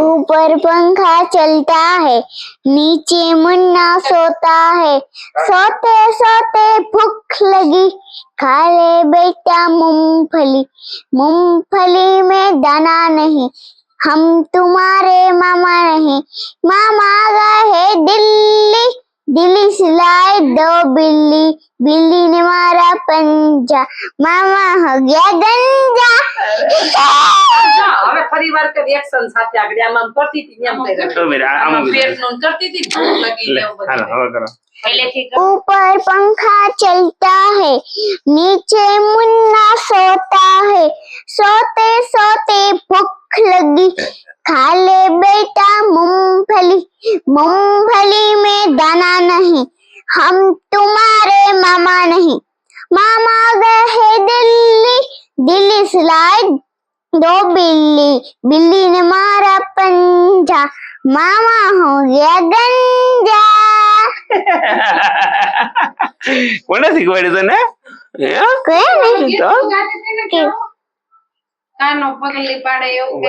ऊपर पंखा चलता है नीचे मुन्ना सोता है। सोते सोते भूख लगी खा ले बेटा मूंगफली। मूंगफली में दाना नहीं हम तुम्हारे मामा नहीं। मामा गए है दिल्ली दिल्ली सिलाए दो बिल्ली। बिल्ली ने मारा पंजा मामा हो गया गंजा। હવે ફરી વાર કરી એક્શન સાથે આગળ આમ આમ કરતી હતી ને એમ કરી તો મેરા આમ આમાં ઉભી રહો. પેટનું કરતી હતી ભૂખ લાગી લે ને એવું હાલો બધું. હવે કરો પહેલેથી કર. ऊपर पंखा चलता है नीचे मुन्ना सोता है सोते सोते भूख लगी खा ले बेटा मूंगफली मूंगफली में दाना नहीं हम तुम्हारे मामा नहीं मामा गए दिल्ली दिल्ली सिलाए દો બિલ્લી બિલ્લી ને મારા પંજા મામા હો ગયા ગંજા કોને શીખવાડ્યું તને? કોને તો? કાનો પગલી પાડે એવું